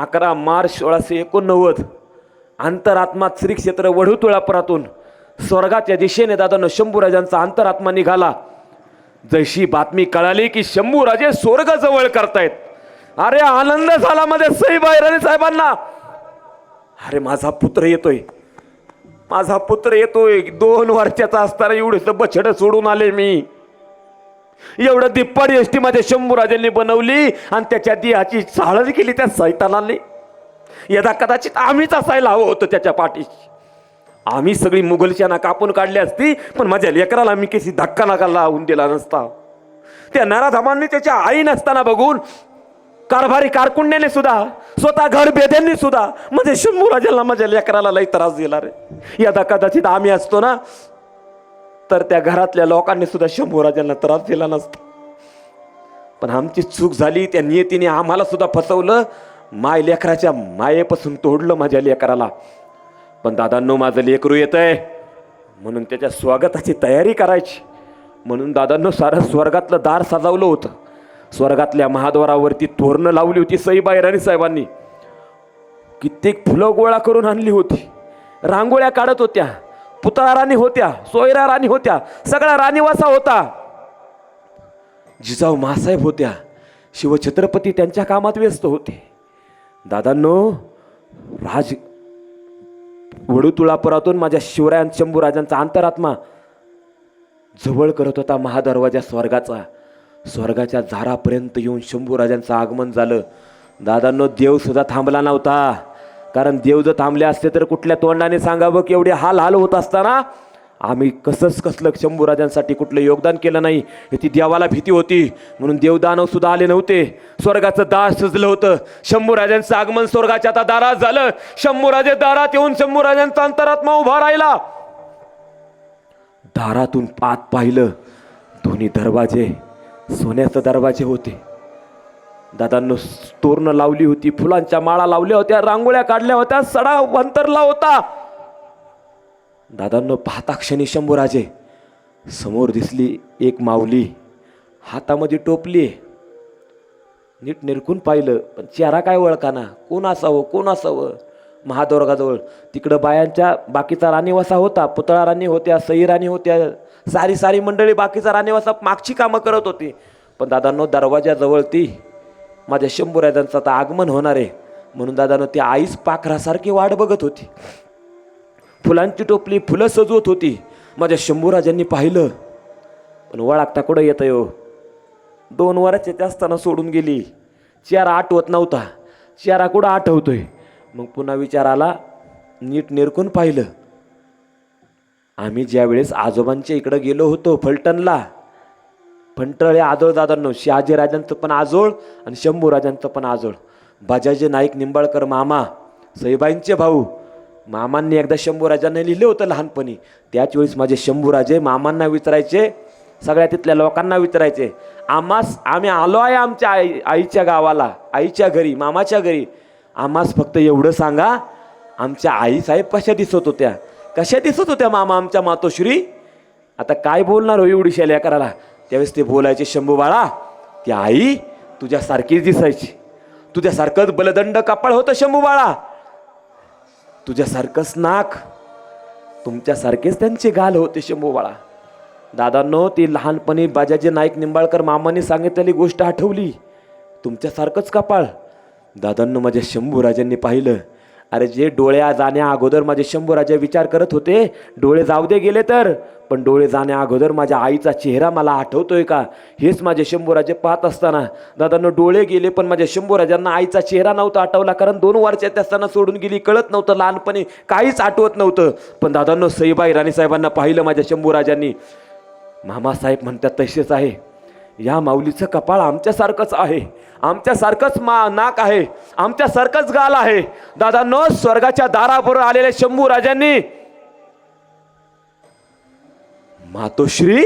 अकरा मार्च सोळाशे एकोणनव्वद. अंतरात्मा श्री क्षेत्र वढूतुळापुरातून स्वर्गाच्या दिशेने दादानं शंभूराजांचा अंतरात्मा निघाला. जशी बातमी कळाली की शंभूराजे स्वर्ग जवळ करतायत. अरे आनंद झाला मध्ये सईबाई राणे साहेबांना. अरे माझा पुत्र येतोय. माझा पुत्र येतोय. दोन वर्षाचा असताना एवढेच बछड सोडून आले मी. एवढं दिप्पाडी एसटी मध्ये शंभूराजांनी बनवली आणि त्याच्या देहाची चाळच केली त्या सैतानाने. यदा कदाचित आम्हीच असायला हवं होतं त्याच्या पाठीशी. आम्ही सगळी मुघलशाना कापून काढली असती पण माझ्या लेकराला मी कशी धक्का नका लावून दिला नसता. त्या नराधामांनी त्याच्या आई नसताना बघून कारभारी कारकुंड्याने सुद्धा स्वतः घर बेद्यांनी सुद्धा म्हणजे शंभूराजाला माझ्या लेकराला लई त्रास दिला रे. यदा कदाचित आम्ही असतो ना तर त्या घरातल्या लोकांनी सुद्धा शंभूराजांना त्रास दिला नसता. पण आमची चूक झाली त्या नियतीने आम्हाला सुद्धा फसवलं. माय लेकराच्या मायेपासून तोडलं माझ्या लेकराला. पण दादांनो माझं लेकरू येत आहे म्हणून त्याच्या स्वागताची तयारी करायची. म्हणून दादांनो सारं स्वर्गातलं दार सजावलं होतं. स्वर्गातल्या महाद्वारावरती तोरणं लावली होती सईबाई राणी साहेबांनी. कित्येक फुलं गोळा करून आणली होती. रांगोळ्या काढत होत्या. पुतळा राणी होत्या सोयरा राणी होत्या सगळा राणीवासा होता. जिजाऊ मासाहेब होत्या शिवछत्रपती त्यांच्या कामात व्यस्त होते. दादांनो राज वडुतुळापुरातून माझ्या शिवरायां शंभूराजांचा अंतरात्मा जवळ करत होता महादरवाजा स्वर्गाचा. स्वर्गाच्या झारापर्यंत येऊन शंभूराजांचं आगमन झालं. दादांनो देव सुद्धा थांबला नव्हता. कारण देव जर थांबले असते तर कुठल्या तोंडाने सांगावं? की एवढे हाल हाल होत असताना? आम्ही कसंच कसलं शंभूराजांसाठी कुठलं योगदान केलं नाही. ती देवाला भीती होती. म्हणून देवदानव सुद्धा आले नव्हते. स्वर्गाचं दार सजलं होतं. शंभूराजांचं आगमन स्वर्गाच्या आता दारात झालं. शंभूराजे दारात येऊन शंभूराजांचा अंतरात्मा उभा राहिला. दारातून पात पाहिलं. दोन्ही दरवाजे सोन्याचे दरवाजे होते. दादांनो तोरणं लावली होती फुलांच्या माळा लावल्या होत्या रांगोळ्या काढल्या होत्या सडा अंतरला होता. दादांनो पाहता क्षणी शंभूराजे समोर दिसली एक माऊली. हातामध्ये टोपली नीट निरखून पाहिलं पण चेहरा काय ओळखाना? कोण असावं कोण असावं? महादुर्गाजवळ. तिकडं बायांच्या बाकीचा राणीवासा होता पुतळा राणी होत्या सई राणी होत्या सारी सारी मंडळी बाकीचा राणीवासा मागची कामं करत होती. पण दादांनो दरवाजाजवळ ती माझ्या शंभूराजांचं आता आगमन होणार आहे. म्हणून दादानं ती आईस पाखरासारखी वाट बघत होती. फुलांची टोपली फुलं सजवत होती. माझ्या शंभूराजांनी पाहिलं. पण वळागता कुठं येतं यो हो? दोन वराचे ते असताना सोडून गेली. चेहरा आठवत नव्हता. चेहरा कुठं आठवतोय? मग पुन्हा विचार आला नीट निरकून पाहिलं. आम्ही ज्यावेळेस आजोबांच्या इकडं गेलो होतो फलटणला फंटळे आजोळ दादांनो शहाजीराजांचं पण आजोळ आणि शंभू राजांचं पण आजोळ. बाजाजी नाईक निंबाळकर मामा सईबाईंचे भाऊ मामांनी एकदा शंभूराजांना लिहिलं होतं लहानपणी. त्याच वेळेस माझे शंभूराजे मामांना विचारायचे सगळ्या तिथल्या लोकांना विचारायचे आम्हास आम्ही आलो आहे आमच्या आई आईच्या गावाला आईच्या घरी मामाच्या घरी. आम्हास फक्त एवढं सांगा आमच्या आई साहेब कशा दिसत होत्या? कशा दिसत होत्या मामा आमच्या मातोश्री? आता काय बोलणार हो एवढी लेकराला त्यावेळेस ते बोलायचे शंभू बाळा ती आई तुझ्यासारखीच दिसायची. तुझ्यासारखंच बलदंड कपाळ होतं शंभू बाळा. तुझ्यासारखंच नाक तुमच्यासारखेच त्यांचे गाल होते शंभू बाळा. दादांनो ती लहानपणी बाजाजी नाईक निंबाळकर मामाने सांगितलेली गोष्ट आठवली. तुमच्यासारखंच कपाळ. दादांनो माझ्या शंभू राजांनी पाहिलं. अरे जे डोळ्या जाण्या अगोदर माझे शंभूराजे विचार करत होते डोळे जाऊ दे गेले तर. पण डोळे जाण्या अगोदर माझ्या आईचा चेहरा मला आठवतोय का? हेच माझे शंभूराजे पाहत असताना. दादांना डोळे गेले पण माझ्या शंभूराजांना आईचा चेहरा नव्हता आठवला कारण दोन वर्षात असताना सोडून गेली कळत नव्हतं लहानपणी काहीच आठवत नव्हतं. पण दादांनो सईबाई राणीसाहेबांना पाहिलं माझ्या शंभूराजांनी. मामासाहेब म्हणतात तसेच आहे. या माऊलीचं कपाळ आमच्यासारखंच आहे. आमच्यासारखंच मा नाक आहे. आमच्यासारखंच गाल आहे. दादांनो स्वर्गाच्या दाराबरोबर आलेल्या शंभू राजांनी मातोश्री?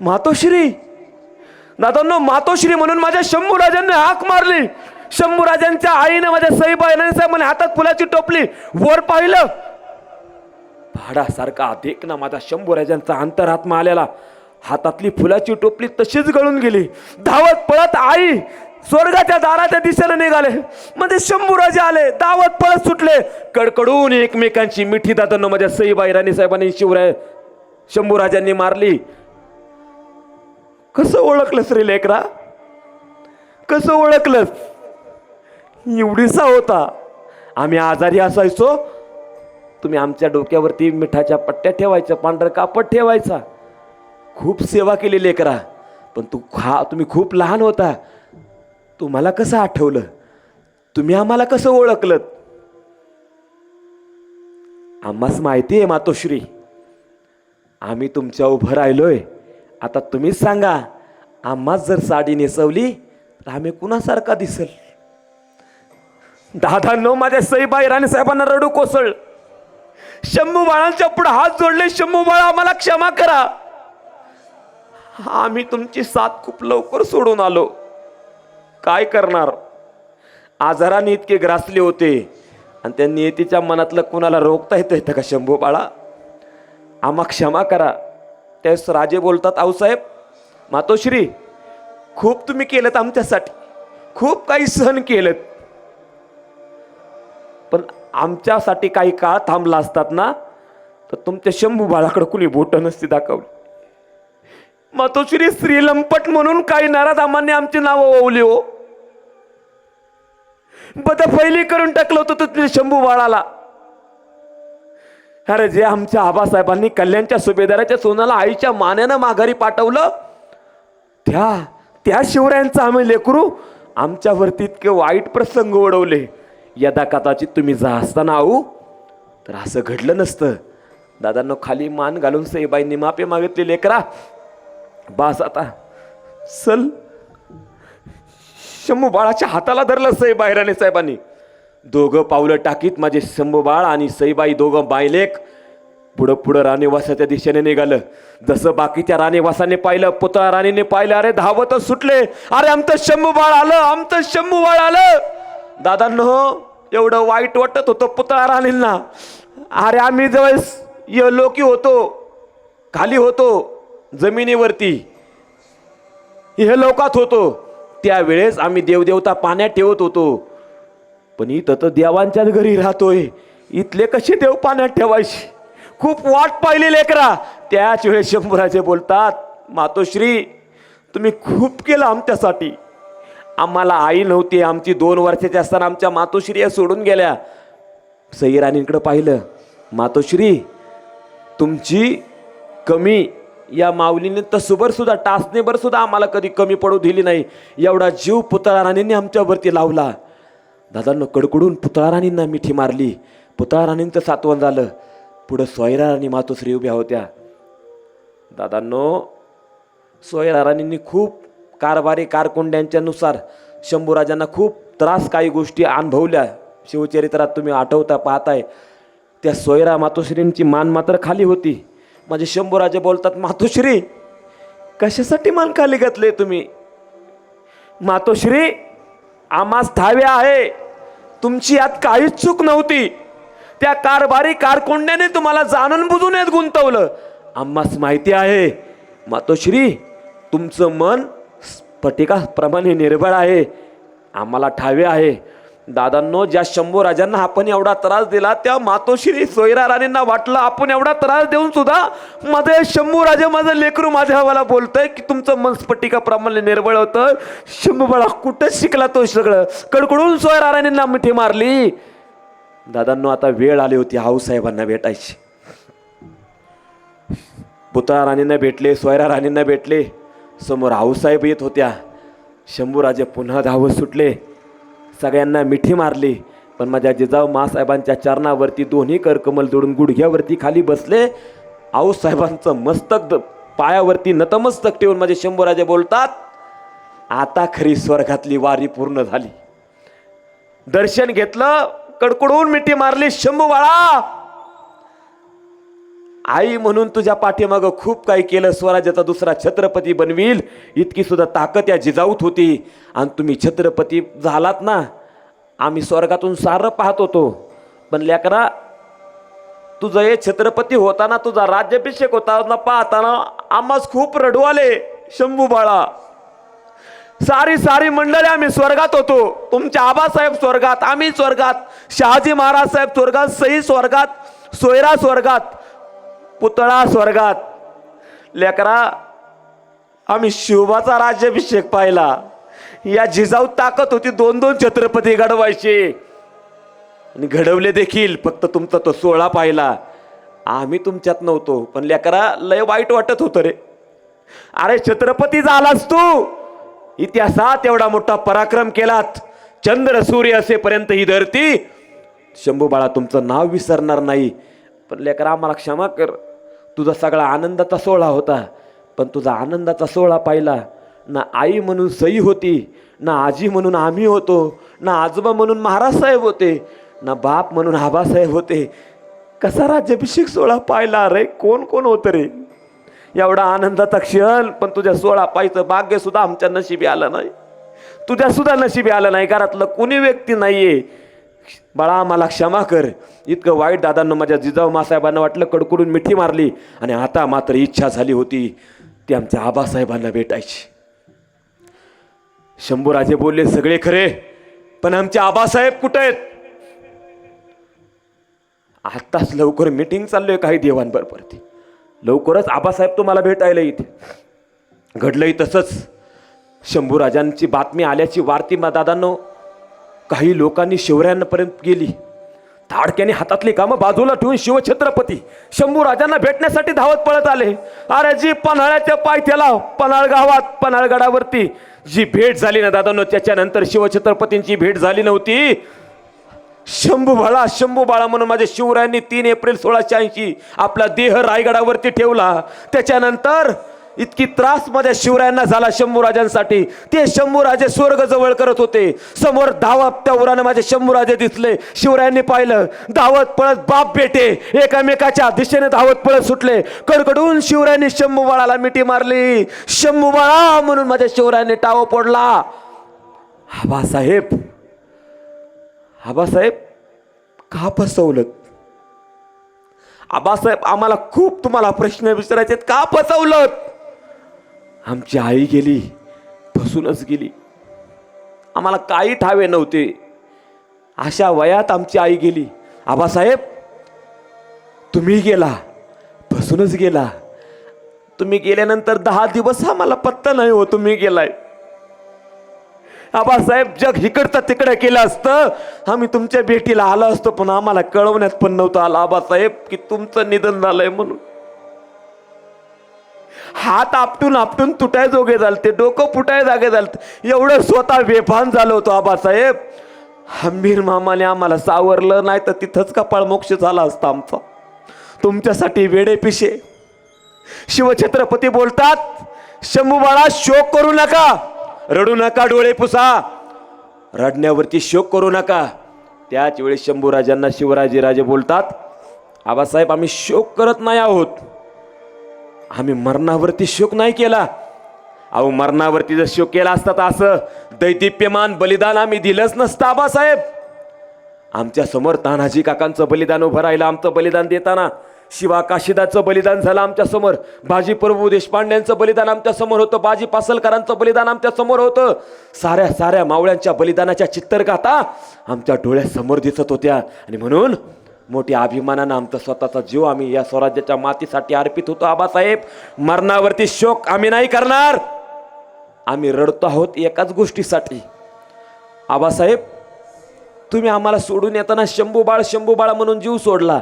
मातोश्री? दादांनो मातोश्री म्हणून माझ्या शंभू राजांनी हाक मारली. शंभू राजांच्या आईने माझ्या सईबाई म्हणे हातात फुलाची टोपली वर पाहिलं. भाडासारखा देख ना माझा शंभूराजांचा अंतरात्मा आलेला. हातातली फुलाची टोपली तशीच गळून गेली. धावत पळत आई स्वर्गाच्या दाराच्या दिशेला निघाले. म्हणजे शंभूराजे आले दावत पळत सुटले. कडकडून एकमेकांची मिठी दादांना माझ्या सईबाई राणी साहेबांनी शिवराय शंभूराजांनी मारली. कसं ओळखलं रे लेकरा? कसं ओळखलं एवढीसा होता. आम्ही आजारी असायचो. तुम्ही आमच्या डोक्यावरती मिठाच्या पट्ट्या ठेवायच्या पांढरं कापड ठेवायचा. खूप सेवा केली लेकरा पण तू खा तुम्ही खूप लहान होता. तुम्हाला कसं आठवलं? तुम्ही आम्हाला कसं ओळखलं आम्हास माहिती आहे मातोश्री. आम्ही तुमच्या उभं राहिलोय. आता तुम्हीच सांगा आम्हाच जर साडी नेसवली तर आम्ही कुणासारखा दिसल? दादांनो माझ्या सईबाई राणे साहेबांना रडू कोसळ. शंभू बाळांच्या पुढे हात जोडले शंभू बाळा आम्हाला क्षमा करा. आम्ही तुमची साथ खूप लवकर सोडून आलो. काय करणार? आजाराने इतके ग्रासले होते. आणि त्या नियतीच्या मनातलं कुणाला रोखता येतं येतं का शंभू बाळा? आम्हा क्षमा करा. त्यावेळेस राजे बोलतात आऊसाहेब मातोश्री खूप तुम्ही केलं आमच्यासाठी. खूप काही सहन केलं पण आमच्यासाठी काही काळ थांबला असतात ना तर तुमच्या शंभू बाळाकडे कुणी बोट नसती दाखवली. मातोश्री श्रीलंपट म्हणून काही नाराधामांनी आमची नावं ओवली हो. बद पहिली करून टाकलं होतं तुझ्या शंभू बाळाला. अरे जे आमच्या आबासाहेबांनी कल्याणच्या सुभेदाराच्या सोनाला आईच्या मानेनं माघारी पाठवलं त्या त्या शिवरायांचं आम्ही लेकरू आमच्यावरती इतके वाईट प्रसंग ओढवले. यदा कदाचित तुम्ही जा असताना आऊ तर असं घडलं नसतं. दादांनो खाली मान घालून सईबाईंनी माफी मागितली लेकरा. बास आता. चल. शंभू बाळाच्या हाताला धरलं सईबाई राणे साहेबांनी. दोघं पावलं टाकीत माझे शंभू बाळ आणि सईबाई दोघं बायलेक पुढं पुढं राणेवासाच्या दिशेने निघालं. जसं बाकीच्या राणीवासाने पाहिलं पुतळा राणीने पाहिलं अरे धावतच सुटले. अरे आमचं शंभू बाळ आलं आमचं शंभू बाळ आलं. दादांनो एवढं वाईट वाटत होतं पुतळा राणींना. अरे आम्ही जवळ लोकी होतो खाली होतो. जमिनीवरती. हे लोकात होतो. त्यावेळेस आम्ही देवदेवता पाण्यात ठेवत होतो. पण इथं तर देवांच्याच घरी राहतोय. इथले कसे देव पाण्यात ठेवायचे? खूप वाट पाहिली लेकरा. त्याच वेळेस शंभराचे बोलतात मातोश्री तुम्ही खूप केलं आमच्यासाठी. आम्हाला आई नव्हती आमची दोन वर्षाची असताना आमच्या मातोश्री या सोडून गेल्या. सईराणींकडे पाहिलं मातोश्री तुमची कमी या माऊलीने तसुभर सुद्धा टाचणेभर सुद्धा आम्हाला कधी कमी पडू दिली नाही. एवढा जीव पुतळा राणींनी आमच्यावरती लावला. दादांनो कडकडून पुतळा राणींना मिठी मारली. पुतळा राणींचं सातवण झालं. पुढं सोयरा राणी मातोश्री उभ्या होत्या. दादांनो सोयरा राणींनी खूप कारभारी कारकुंड्यांच्यानुसार शंभूराजांना खूप त्रास काही गोष्टी अनुभवल्या. शिवचरित्रात तुम्ही आठवता पाहताय. त्या सोयरा मातोश्रींची मान मात्र खाली होती. माझे शंभूराजे बोलतात मातोश्री कशासाठी मान खाली घातले तुम्ही? मातोश्री आम्हास ठावे आहे. तुमची यात काहीच चूक नव्हती. त्या कारभारी कारकोंड्याने तुम्हाला जाणून बुजून येत गुंतवलं. आम्हास माहिती आहे मातोश्री तुमचं मन स्फटिकाप्रमाणे निर्बळ आहे. आम्हाला ठावे आहे. दादांनो ज्या शंभू राजांना आपण एवढा त्रास दिला त्या मातोश्री सोयरा राणींना वाटलं आपण एवढा त्रास देऊन सुद्धा माझं शंभू राजा माझं लेकरू माझ्या हवाला बोलतंय की तुमचं मन स्फटिकाप्रमाणे निर्बळ होतं. शंभूबाळा कुठं शिकला तो सगळं? कडकडून सोयरा राणींना मिठी मारली. दादांनो आता वेळ आली होती आऊसाहेबांना भेटायची. पुतळा राणींना भेटले सोयरा राणींना भेटले. समोर आऊसाहेब येत होत्या. शंभूराजे पुन्हा धावत सुटले. सगळ्यांना मिठी मारली. पण माझ्या जिजाऊ मासाहेबांच्या चरणावरती दोन्ही करकमल जोडून गुडघ्यावरती खाली बसले. आऊसाहेबांचं मस्तक पायावरती नतमस्तक ठेवून माझे शंभूराजे बोलतात आता खरी स्वर्गातली वारी पूर्ण झाली. दर्शन घेतलं कडकडून मिठी मारली शंभू बाळा आई म्हणून तुझ्या पाठीमागं खूप काही केलं स्वराज्याचा दुसरा छत्रपती बनवील. इतकी सुद्धा ताकद या जिजाऊत होती. आणि तुम्ही छत्रपती झालात ना आम्ही स्वर्गातून सारं पाहत होतो. पण लेकरा तुझं हे छत्रपती होताना तुझा राज्याभिषेक होता ना पाहताना आम्हास खूप रडू आले शंभू बाळा. सारी सारी मंडळी आम्ही स्वर्गात होतो. तुमच्या आबासाहेब स्वर्गात आम्ही स्वर्गात शहाजी महाराज साहेब स्वर्गात सई स्वर्गात सोयरा स्वर्गात. पुतळा स्वर्गात. लेकरा आम्ही शिवबाचा राज्याभिषेक पाहिला. या जिजाऊ ताकद होती दोन दोन छत्रपती घडवायचे. आणि घडवले देखील फक्त तुमचा तो सोहळा पाहिला. आम्ही तुमच्यात नव्हतो पण लेकरा लय वाईट वाटत होतं रे. अरे छत्रपती झालास तू. इतिहासात एवढा मोठा पराक्रम केलात. चंद्र सूर्य असेपर्यंत ही धरती. शंभू बाळा तुमचं नाव विसरणार नाही. पण लेकरा आम्हाला क्षमा कर. तुझा सगळा आनंदाचा सोहळा होता पण तुझा आनंदाचा सोहळा पाहिला. ना आई म्हणून सई होती ना आजी म्हणून आम्ही होतो ना आजोबा म्हणून महाराज साहेब होते ना बाप म्हणून आबासाहेब होते. कसा राज्याभिषेक सोहळा पाहिला रे? कोण कोण होतं रे? एवढा आनंदाचा क्षण पण तुझ्या सोहळा पाहिचं भाग्यसुद्धा आमच्या नशिबी आलं नाही. तुझ्यासुद्धा नशिबी आलं नाही. घरातलं कुणी व्यक्ती नाही आहे बाळा मला क्षमा कर. इतकं वाईट दादांना माझ्या जिजाऊ मासाहेबांना वाटलं कडकडून मिठी मारली आणि आता मात्र इच्छा झाली होती ती आमच्या आबासाहेबांना भेटायची. शंभूराजे बोलले सगळे खरे पण आमचे आबासाहेब कुठे आहेत? आत्ताच लवकर मिटिंग चाललोय काही देवांबरोबर ती. लवकरच आबासाहेब तुम्हाला भेटायला इथे घडलंही तसंच. शंभूराजांची बातमी आल्याची वार्ती मा दादांनो काही लोकांनी शिवरायांपर्यंत गेली. ताडक्याने हातातली कामं बाजूला ठेवून शिवछत्रपती शंभूराजांना भेटण्यासाठी धावत पळत आले. अरे जी पन्हाळ्याच्या पायथ्याला पन्हाळ गावात पन्हाळगडावरती जी भेट झाली ना दादांनो त्याच्यानंतर शिवछत्रपतींची भेट झाली नव्हती. शंभू बाळा शंभू बाळा म्हणून माझ्या शिवरायांनी तीन एप्रिल सोळाशे ऐंशी आपला देह रायगडावरती ठेवला. त्याच्यानंतर इतकी त्रास माझ्या शिवरायांना झाला शंभूराजांसाठी ते शंभूराजे स्वर्ग जवळ करत होते. समोर धावत त्या उरानं माझे शंभूराजे दिसले. शिवरायांनी पाहिलं धावत पळत बाप बेटे. एकामेकाच्या दिशेने धावत पळत सुटले. कडकडून शिवरायांनी शंभू बाळाला मिठी मारली. शंभू बाळा म्हणून माझ्या शिवरायांनी टाव पडला आबासाहेब आबासाहेब का फसवलं आबासाहेब आम्हाला खूप तुम्हाला प्रश्न विचारायचे का फसवलं आमची आई गेली फसूनच गेली. आम्हाला काही ठावे नव्हते. अशा वयात आमची आई गेली. आबासाहेब तुम्ही गेला फसूनच गेला. तुम्ही गेल्यानंतर दहा दिवस आम्हाला पत्ता नाही हो तुम्ही गेलाय. आबासाहेब जग इकडचं तिकडं केलं असतं. आम्ही तुमच्या भेटीला आलो असतो पण आम्हाला कळवण्यात पण नव्हतं आलं. आबासाहेब की तुमचं निधन झालंय म्हणून. हात आपटून आपटून तुटाय जोगे झालते डोकं फुटाय जागे झालते. एवढं स्वतः बेफान झालं होतं आबासाहेब. हंबीर मामाने आम्हाला सावरलं नाही तर तिथंच कपाळ मोक्ष झाला असता आमचा. तुमच्यासाठी वेडे पिशे. शिवछत्रपती बोलतात शंभूबाळा शोक करू नका. रडू नका डोळे पुसा. रडण्यावरती शोक करू नका. त्याच वेळी शंभूराजांना शिवराजे राजे बोलतात आबासाहेब आम्ही शोक करत नाही आहोत. आम्ही मरणावरती शोक नाही केला. अहो मरणावरती जर शोक केला असता तर असं दैदिप्यमान बलिदान आम्ही दिलंच नसतं आबासाहेब. आमच्यासमोर तानाजी काकांचं बलिदान उभं राहिलं आमचं बलिदान देताना शिवा काशीदाचं बलिदान झालं आमच्यासमोर. बाजी प्रभू देशपांड्यांचं बलिदान आमच्यासमोर होतं बाजी पासलकरांचं बलिदान आमच्यासमोर होतं. साऱ्या साऱ्या मावळ्यांच्या बलिदानाच्या चित्तरगाथा आमच्या डोळ्यासमोर दिसत होत्या. आणि म्हणून मोठ्या अभिमानानं आमचा स्वतःचा जीव आम्ही या स्वराज्याच्या मातीसाठी अर्पित होतो. आबासाहेब मरणावरती शोक आम्ही नाही करणार. आम्ही रडतो आहोत एकाच गोष्टीसाठी. आबासाहेब तुम्ही आम्हाला सोडून येताना शंभू बाळ शंभू बाळ म्हणून जीव सोडला.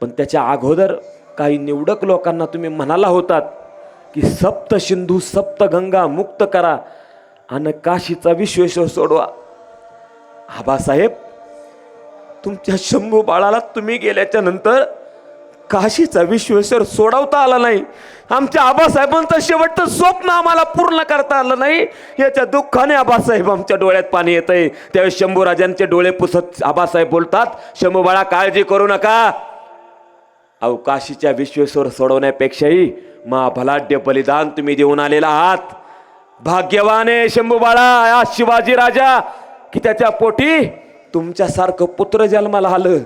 पण त्याच्या अगोदर काही निवडक लोकांना तुम्ही म्हणाला होतात की सप्त सिंधू सप्त गंगा मुक्त करा आणि काशीचा विश्वेश्वर सोडवा. आबासाहेब तुमच्या शंभू बाळाला तुम्ही गेल्याच्यानंतर काशीचा विश्वेश्वर सोडवता आला नाही. आमच्या आबासाहेबांचं शेवटचं स्वप्न आम्हाला पूर्ण करता आलं नाही. याच्या दुःखाने आबासाहेब आमच्या डोळ्यात पाणी येत आहे त्यावेळी शंभूराजांचे डोळे पुसत आबासाहेब बोलतात शंभू बाळा काळजी करू नका. अहो काशीच्या विश्वेश्वर सोडवण्यापेक्षाही मा भलाढ्य बलिदान तुम्ही देऊन आलेला आहात. भाग्यवान आहे शंभू बाळा या शिवाजी राजा की त्याच्या पोटी तुमच्यासारखं पुत्र जन्माला आलं.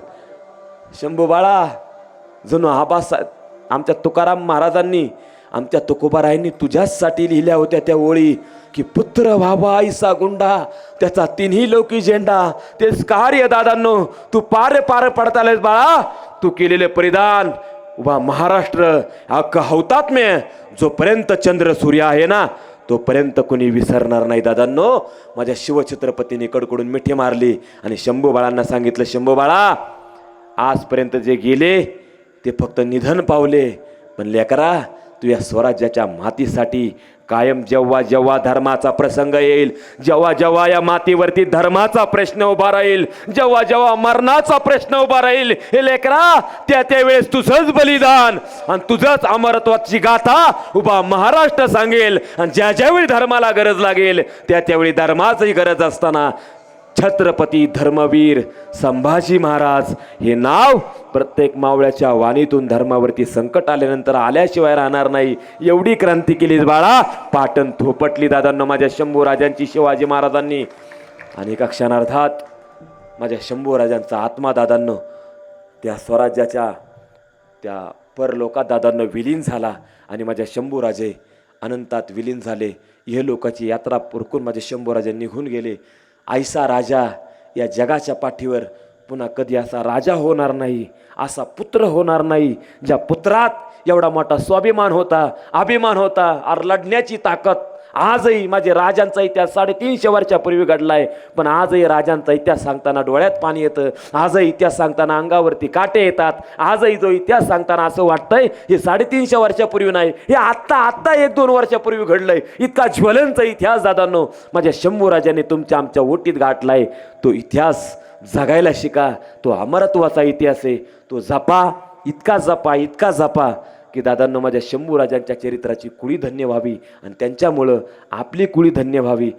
शंभू बाळा जणू आबासाहेब आमच्या तुकाराम महाराजांनी आमच्या तुकोबारायांनी तुझ्याचसाठी लिहिल्या होत्या त्या ओळी की पुत्र व्हावा आईसा गुंडा त्याचा तिन्ही लोकी झेंडा तेच कार्य दादांनो तू पार पार पडतालेस बाळा तू केलेले परिधान. उभा महाराष्ट्र अख्खा हौतात्म्य जोपर्यंत चंद्र सूर्य आहे ना तोपर्यंत कोणी विसरणार नाही दादांनो. माझ्या शिवछत्रपतीने कडकडून मिठी मारली आणि शंभू बाळांना सांगितलं शंभू बाळा आजपर्यंत जे गेले ते फक्त निधन पावले. पण लेकरा तू या स्वराज्याच्या मातीसाठी कायम जेव्हा जेव्हा धर्माचा प्रसंग येईल जेव्हा जेव्हा या मातीवरती धर्माचा प्रश्न उभा राहील जेव्हा जेव्हा मरणाचा प्रश्न उभा राहील हे लेकरा त्या त्यावेळेस तुझंच बलिदान आणि तुझंच अमरत्वाची गाथा उभा महाराष्ट्र सांगेल आणि ज्या ज्यावेळी धर्माला गरज लागेल त्या त्यावेळी धर्माची गरज असताना छत्रपती धर्मवीर संभाजी महाराज हे नाव प्रत्येक मावळ्याच्या वाणीतून धर्मावरती संकट आल्यानंतर आल्याशिवाय राहणार नाही. एवढी क्रांती केली बाळा. पाटण थोपटली दादांना माझ्या शंभू राजांची शिवाजी महाराजांनी. आणि एका क्षणार्धात माझ्या शंभू राजांचा आत्मा दादांनो त्या स्वराज्याच्या त्या परलोकात दादांना विलीन झाला आणि माझ्या शंभूराजे अनंतात विलीन झाले. हे लोकाची यात्रा पुरकून माझे शंभूराजे निघून गेले. आयसा राजा या जगाच्या पाठीवर पुन्हा कधी असा राजा होणार नाही असा पुत्र होणार नाही ज्या पुत्रात एवढा मोठा स्वाभिमान होता अभिमान होता आर लढण्याची ताकद आजही माझे राजांचा इतिहास साडेतीनशे वर्षापूर्वी आहे पण आजही राजांचा इतिहास सांगताना डोळ्यात पाणी येतं. आजही इतिहास सांगताना अंगावरती काटे येतात. आजही जो इतिहास सांगताना असं वाटतंय हे साडेतीनशे वर्षापूर्वी नाही हे आत्ता आत्ता एक दोन वर्षापूर्वी घडलंय. इतका ज्वलनचा इतिहास दादांनो माझ्या शंभू राजाने तुमच्या आमच्या ओटीत गाठलाय. तो इतिहास जगायला शिका. तो अमरत्वाचा इतिहास आहे. तो जपा. इतका जपा इतका जपा. की दादांनो माझ्या शंभू राजांच्या चरित्राची कुळी धन्य व्हावी आणि त्यांच्यामुळं आपली कुळी धन्य व्हावी.